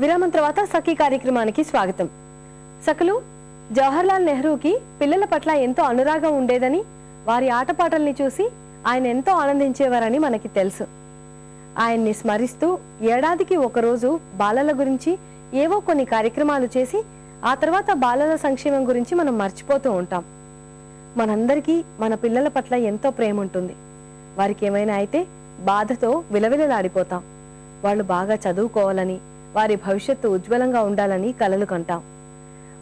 విరామం తర్వాత సఖీ కార్యక్రమానికి స్వాగతం. సఖలు జవహర్లాల్ నెహ్రూకి పిల్లల పట్ల ఎంతో అనురాగం ఉండేదని వారి ఆటపాటల్ని చూసి ఆయన ఎంతో ఆనందించేవారని మనకి తెలుసు. ఆయన్ని స్మరిస్తూ ఏడాదికి ఒకరోజు బాలల గురించి ఏవో కొన్ని కార్యక్రమాలు చేసి ఆ తర్వాత బాలల సంక్షేమం గురించి మనం మర్చిపోతూ ఉంటాం. మనందరికీ మన పిల్లల పట్ల ఎంతో ప్రేమ ఉంటుంది వారికి ఏమైనా అయితే బాధతో విలవిలలాడిపోతాం. వాళ్ళు బాగా చదువుకోవాలని వారి భవిష్యత్తు ఉజ్వలంగా ఉండాలని కలలు కంటాం.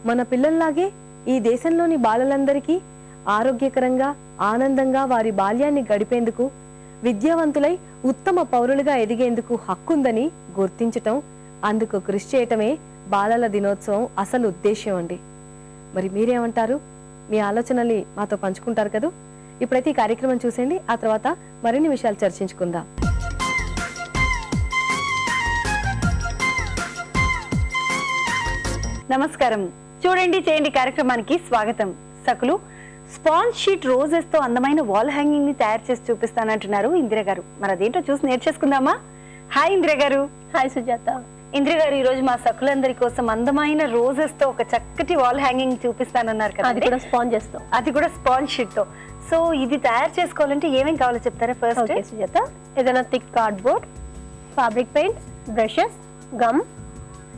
మన పిల్లల్లాగే ఈ దేశంలోని బాలలందరికీ ఆరోగ్యకరంగా ఆనందంగా వారి బాల్యాన్ని గడిపేందుకు విద్యావంతులై ఉత్తమ పౌరులుగా ఎదిగేందుకు హక్కుందని గుర్తించటం అందుకు కృషి చేయటమే బాలల దినోత్సవం అసలు ఉద్దేశ్యం అండి. మరి మీరేమంటారు? మీ ఆలోచనల్ని మాతో పంచుకుంటారు కదా? ఇప్పుడైతే ఈ కార్యక్రమం చూసేయండి ఆ తర్వాత మరిన్ని విషయాలు చర్చించుకుందాం. నమస్కారం. చూడండి చేయండి కార్యక్రమానికి స్వాగతం. సకులు స్పాంజ్ షీట్ రోజెస్తో అందమైన వాల్ హ్యాంగింగ్ని తయారు చేసి చూపిస్తానంటున్నారు ఇందిర గారు మరి అదేంటో చూసి నేర్చేసుకుందామా? హాయ్ ఇందిర గారు హాయ్ సుజాత. ఇందిర గారు ఈ రోజు మా సకులందరి కోసం అందమైన రోజెస్తో ఒక చక్కటి వాల్ హ్యాంగింగ్ చూపిస్తానన్నారు అది కదా కూడా స్పాంజ్ చేస్తాం. అది కూడా స్పాంజ్ షీట్తో సో ఇది తయారు చేసుకోవాలంటే ఏమేం కావాలో చెప్తారా ఫస్ట్? సుజాత. ఏదైనా thick cardboard fabric paints brushes gum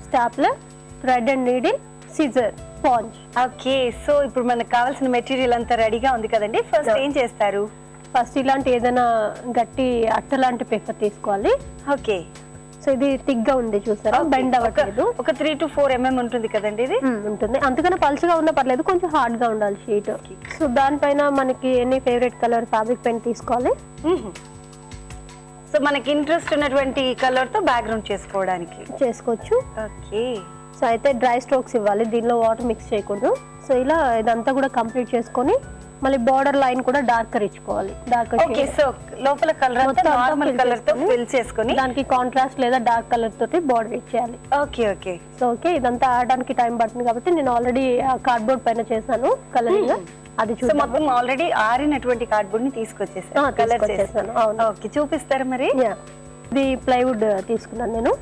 stapler thread and needle scissor sponge okay so ఇప్పుడు మనకు కావాల్సిన మెటీరియల్ అంతా రెడీగా ఉంది కదండి. ఫస్ట్. ఏం చేస్తారు? ఫస్ట్ ఇలాంటి ఏదైనా గట్టి అట్ట లాంటి పేపర్ తీసుకోవాలి. ఓకే సో ఇది థిక్గా ఉంది చూసారా? బెండ్ అవ్వట్లేదు. ఒక త్రీ టు ఫోర్ ఎంఎం ఉంటుంది కదండి ఇది. మ్మ్, ఉంటుంది. అంతకన్నా పలుచగా ఉన్నా పర్లేదు కొంచెం హార్డ్గా ఉండాలి షీట్ సో దానిపైన మనకి any favourite colour fabric paint తీసుకోవాలి. సో మనకి ఇంట్రెస్ట్ ఉన్నటువంటి కలర్తో బ్యాక్గ్రౌండ్ చేసుకోవడానికి. చేసుకోవచ్చు. ఓకే సో అయితే డ్రై స్ట్రోక్స్ ఇవ్వాలి దీనిలో వాటర్ మిక్స్ చేయకూడదు. సో ఇలా ఇదంతా కూడా కంప్లీట్ చేసుకొని మళ్ళీ బార్డర్ లైన్ కూడా డార్కర్ ఇచ్చుకోవాలి. డార్కర్ ఓకే సో లోపల కలర్ నార్మల్ కలర్తో ఫిల్ చేసుకొని దానికి కాంట్రాస్ట్ లేదా డార్క్ కలర్ తోటి బార్డర్ ఇచ్చేయాలి. Okay okay. సో ఓకే ఇదంతా ఆడడానికి టైం పడుతుంది కాబట్టి నేను ఆల్రెడీ కార్డ్బోర్డ్ పైన చేశాను కలరింగ్ అది సో చూద్దాం మొత్తం ఆల్రెడీ ఆరినటువంటి కార్డ్బోర్డ్ని తీసుకొచ్చేసారు ఆ, కలర్ తీసుకొచ్చేసాను, అవును. ఓకే చూపిస్తారా మరి. ఇది ప్లైవుడ్ తీసుకున్నాను నేను.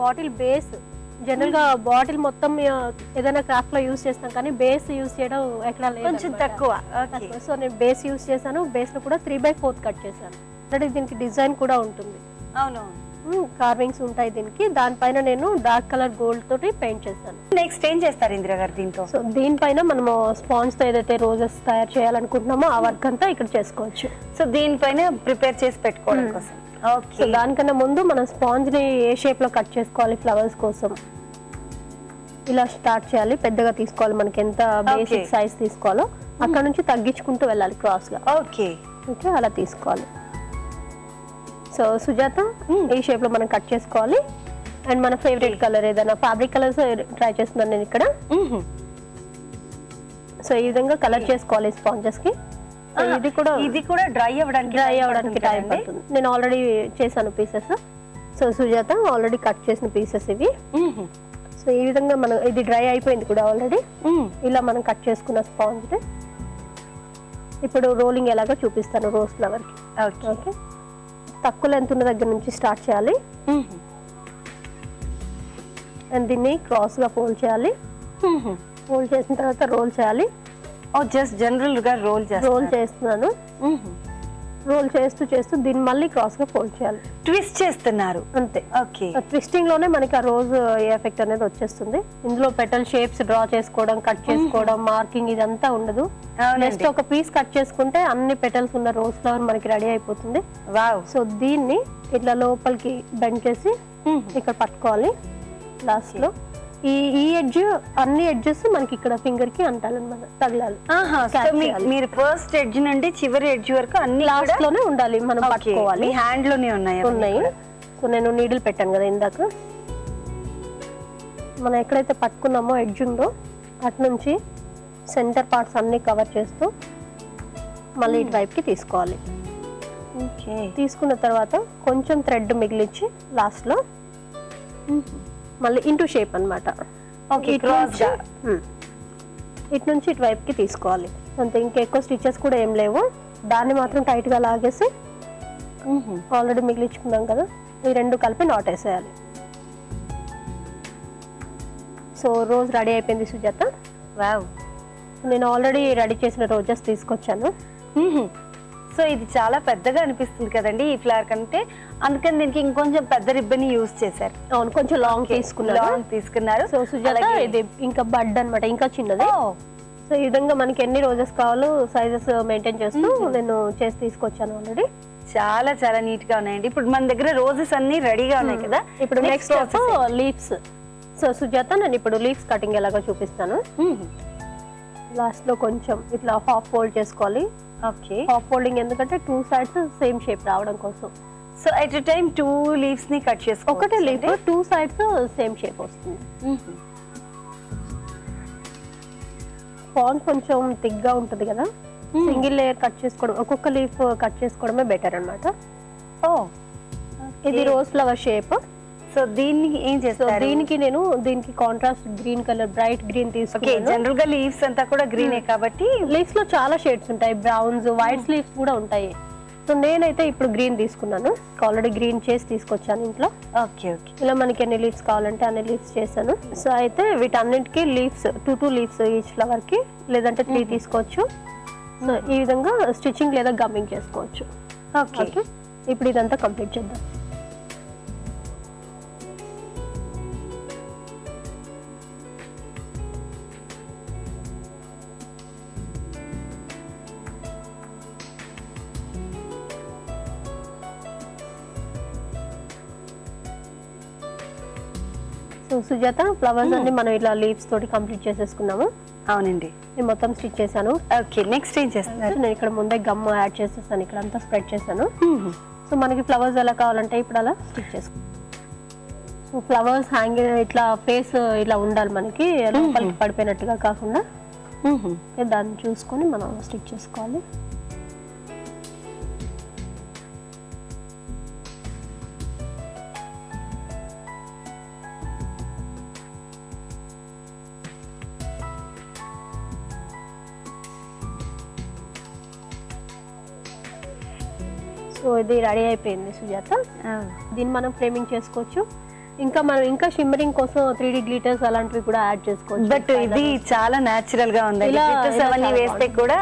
బాటిల్ బేస్ జనరల్గా బాటిల్ మొత్తం ఏదైనా క్రాఫ్ట్లో యూస్ చేస్తాం కానీ బేస్ యూస్ చేయడం ఎక్కడ లేదు కొంచెం. తక్కువ. సో నేను బేస్ యూస్ చేశాను. బేస్లో కూడా త్రీ బై ఫోర్త్ కట్ చేశాను. అంటే దీనికి డిజైన్ కూడా ఉంటుంది. అవును. కార్వింగ్స్ ఉంటాయి దీనికి. దానిపైన నేను డార్క్ కలర్ గోల్డ్ తోటి పెయింట్ చేశాను. నెక్స్ట్ ఏం చేస్తారు ఇందిరా గారు దీంతో? సో దీనిపైన మనము స్పాంజ్తో ఏదైతే రోజెస్ తయారు చేయాలనుకుంటున్నామో ఆ వర్క్ అంతా ఇక్కడ చేసుకోవచ్చు. సో దీనిపైన ప్రిపేర్ చేసి పెట్టుకోవడం కోసం. సో దానికన్నా ముందు మనం స్పాంజ్ని ఏ షేప్లో కట్ చేసుకోవాలి ఫ్లవర్స్ కోసం? ఇలా స్టార్ట్ చేయాలి. పెద్దగా తీసుకోవాలి మనకి ఎంత బేసిక్. సైజ్ తీసుకోవాలో. అక్కడ నుంచి తగ్గించుకుంటూ వెళ్ళాలి క్రాస్గా ఓకే ఓకే అలా తీసుకోవాలి. సో సుజాత ఈ షేప్లో మనం కట్ చేసుకోవాలి? అండ్ మన ఫేవరెట్ కలర్ ఏదైనా? ఫ్యాబ్రిక్ కలర్స్ ట్రై చేస్తున్నాను నేను ఇక్కడ. సో ఈ విధంగా కలర్ చేసుకోవాలి స్పాంజెస్కి. ఇది కూడా ఇది కూడా డ్రై అవ్వడానికి డ్రై అవ్వడానికి టైం? పడుతుంది నేను ఆల్రెడీ చేశాను pieces so Sujatha already cut చేసిన పీసెస్ ఇవి. సో ఈ విధంగా మనం ఇది డ్రై అయిపోయింది కూడా ఆల్రెడీ. ఇలా మనం కట్ చేసుకున్న స్పాంజ్ ఇప్పుడు రోలింగ్ ఎలాగో చూపిస్తాను రోజ్ ఫ్లవర్కి ఓకే తక్కువ లెంత్ ఉన్న దగ్గర నుంచి స్టార్ట్ చేయాలి. అండ్ దీన్ని క్రాస్గా ఫోల్డ్ చేయాలి. ఫోల్డ్ చేసిన తర్వాత రోల్ చేయాలి జస్ట్ జనరల్గా రోల్ రోల్ చేస్తున్నాను. రోల్ చేస్తూ చేస్తూ దీన్ని మళ్ళీ క్రాస్గా ఫోల్డ్ చేయాలి. ట్విస్ట్ చేస్తున్నారు. అంతే. ఓకే ట్విస్టింగ్లోనే మనకి ఆ రోజ్ ఎఫెక్ట్ అనేది వచ్చేస్తుంది. ఇందులో పెటల్ షేప్స్ డ్రా చేసుకోవడం కట్ చేసుకోవడం మార్కింగ్ ఇదంతా ఉండదు. జస్ట్ ఒక పీస్ కట్ చేసుకుంటే అన్ని పెటల్స్ ఉన్న రోజ్ ఫ్లవర్ మనకి రెడీ అయిపోతుంది. వావ్ సో దీన్ని ఇట్లా లోపలికి బెండ్ చేసి ఇక్కడ పట్టుకోవాలి. లాస్ట్లో. ఈ ఈ ఎడ్జ్ అన్ని ఎడ్జెస్ మనకి ఇక్కడ ఫింగర్కి అంటాలన్నమాట తగలాలి. మీరు ఫస్ట్ ఎడ్జ్ నుండి చివరి ఎడ్జ్ వరకు అన్ని లాస్ట్లోనే ఉండాలి మనం. పట్టుకోవాలి. హ్యాండ్లోనే ఉన్నాయి ఉన్నాయి. సో నేను నీడిల్ పెట్టాను కదా ఇందాక. మనం ఎక్కడైతే పట్టుకున్నామో ఎడ్జ్ ఉందో అటు నుంచి సెంటర్ పార్ట్స్ అన్ని కవర్ చేస్తూ మళ్ళీ ఇటు వైపుకి తీసుకోవాలి. ఓకే తీసుకున్న తర్వాత కొంచెం థ్రెడ్ మిగిలిచ్చి లాస్ట్లో మళ్ళీ ఇంటూ షేప్ అనమాట. ఇటు నుంచి ఇటు వైపుకి తీసుకోవాలి. అంతే ఇంకెక్కువ స్టిచెస్ కూడా ఏం లేవు. దాన్ని మాత్రం టైట్గా లాగేసి ఆల్రెడీ మిగిలించుకున్నాం కదా ఈ రెండు కలిపి నాట్ వేసేయాలి. సో రోజ్ రెడీ అయిపోయింది సుజాత. వావ్ నేను ఆల్రెడీ రెడీ చేసిన రోజెస్ తీసుకొచ్చాను. సో ఇది చాలా పెద్దగా అనిపిస్తుంది కదండి ఈ ఫ్లవర్ కంటే. అందుకని దీనికి ఇంకొంచెం పెద్ద రిబ్బన్ యూజ్ చేశారు. అవును కొంచెం లాంగ్ తీసుకున్నాను లాంగ్ తీసుకున్నారు. సో సుజాత ఇది ఇంకా బడ్ అన్నమాట ఇంకా చిన్నది. సో ఈ విధంగా మనకి ఎన్ని రోజెస్ కావాలో సైజెస్ మెయింటైన్ చేస్తూ నేను చేసి తీసుకొచ్చాను ఆల్రెడీ చాలా చాలా నీట్గా ఉన్నాయండి. ఇప్పుడు మన దగ్గర రోజెస్ అన్ని రెడీగా ఉన్నాయి కదా. ఇప్పుడు నెక్స్ట్ లీవ్స్ సో సుజాత నేను ఇప్పుడు లీవ్స్ కటింగ్ ఎలాగో చూపిస్తాను. లాస్ట్లో కొంచెం ఇట్లా హాఫ్ ఫోల్డ్ చేసుకోవాలి. హాఫ్ ఫోల్డింగ్ ఎందుకంటే టూ సైడ్స్ సేమ్ షేప్ రావడం కోసం. So at a time two లీవ్స్ని cut చేసుకో ఒకటే leaf two sides same shape వస్తుంది. ఫాంట్ కొంచెం థిక్గా ఉంటుంది కదా? సింగిల్ లేయర్ కట్ చేసుకోవడం ఒక్కొక్క లీఫ్ కట్ చేసుకోవడమే బెటర్ అన్నమాట. ఓ ఇది రోజ్ ఫ్లవర్ షేప్ సో దీన్ని ఏం సో చేస్తారు? దీనికి నేను దీనికి contrast green colour bright green తీసుకున్నాను. జనరల్గా లీవ్స్ అంతా కూడా గ్రీనే కాబట్టి లీవ్స్లో చాలా షేడ్స్ ఉంటాయి. బ్రౌన్స్ వైట్ లీవ్స్ కూడా ఉంటాయి. సో నేనైతే ఇప్పుడు గ్రీన్ తీసుకున్నాను. ఆల్రెడీ గ్రీన్ చేసి తీసుకొచ్చాను ఇంట్లో. ఓకే ఓకే ఇలా మనకి ఎన్ని లీవ్స్ కావాలంటే అన్ని లీవ్స్ చేశాను. సో అయితే వీటన్నిటికీ leaves two two leaves each ఫ్లవర్కి లేదంటే త్రీ తీసుకోవచ్చు. సో ఈ విధంగా స్టిచ్చింగ్ లేదా గమ్మింగ్ చేసుకోవచ్చు. ఓకే ఇప్పుడు ఇదంతా కంప్లీట్ చేద్దాం. సుజాత ఫ్లవర్స్ అన్ని మనం ఇలా లీవ్స్ తోటి కంప్లీట్ చేసేసుకున్నాము? అవునండి. నేను మొత్తం స్టిచ్ చేశాను. ఓకే నెక్స్ట్ ఏం చేస్తున్నారు? నేను ఇక్కడ ముందే గమ్ యాడ్ చేసేసాను ఇక్కడ అంతా స్ప్రెడ్ చేశాను. సో మనకి ఫ్లవర్స్ ఎలా కావాలంటే ఇప్పుడు అలా స్టిచ్ చేసుకో. సో ఫ్లవర్స్ హ్యాంగ్ ఇట్లా ఫేస్ ఇలా ఉండాలి మనకి లోపలికి పడిపోయినట్టుగా కాకుండా. దాన్ని చూసుకొని మనం స్టిచ్ చేసుకోవాలి. సో ఇది రెడీ అయిపోయింది సుజాత. దీన్ని మనం ఫ్రేమింగ్ చేసుకోవచ్చు. ఇంకా మనం ఇంకా షిమ్మరింగ్ కోసం త్రీ డి గ్లిటర్స్ అలాంటివి కూడా యాడ్ చేసుకోవచ్చు. బట్ ఇది చాలా నాచురల్గా ఉంది. అవన్నీ వేస్తే కూడా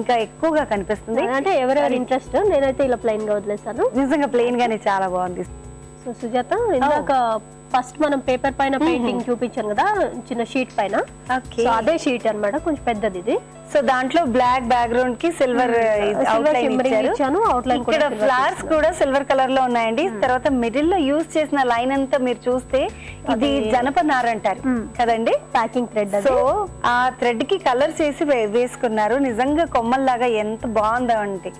ఇంకా ఎక్కువగా కనిపిస్తుంది. అంటే ఎవరెవరి ఇంట్రెస్ట్ నేనైతే ఇలా ప్లెయిన్గా వదిలేసాను. నిజంగా ప్లెయిన్ గానే చాలా బాగుంది. సో సుజాత ఇందాక ఫస్ట్ మనం పేపర్ పైన పెయింటింగ్ చూపించాను కదా చిన్న షీట్ పైన. అదే షీట్ అన్నమాట కొంచెం పెద్దది ఇది. సో దాంట్లో బ్లాక్ బ్యాక్గ్రౌండ్కి సిల్వర్ ఇచ్చాను అవుట్లైన్ ఇక్కడ ఫ్లవర్స్ కూడా సిల్వర్ కలర్లో ఉన్నాయండి. తర్వాత మిడిల్లో యూజ్ చేసిన లైన్ అంతా మీరు చూస్తే ఇది జనపనార అంటారు కదండి? ప్యాకింగ్ థ్రెడ్ సో ఆ థ్రెడ్కి కలర్స్ వేసి వే- వేసుకున్నారు. నిజంగా కొమ్మల్లాగా ఎంత బాగుందో అంటే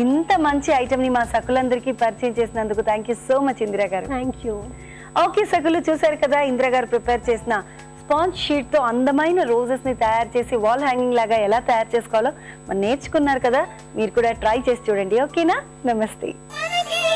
ఇంత మంచి ఐటమ్ని మా సకులందరికీ పరిచయం చేసినందుకు thank you so much Indira గారు. థ్యాంక్ యూ ఓకే సకులు చూసారు కదా ఇందిరా గారు ప్రిపేర్ చేసిన స్పాంజ్ షీట్తో అందమైన రోజెస్ని తయారు చేసి వాల్ హ్యాంగింగ్ లాగా ఎలా తయారు చేసుకోవాలో మరి నేర్చుకున్నారు కదా మీరు కూడా ట్రై చేసి చూడండి. ఓకేనా నమస్తే.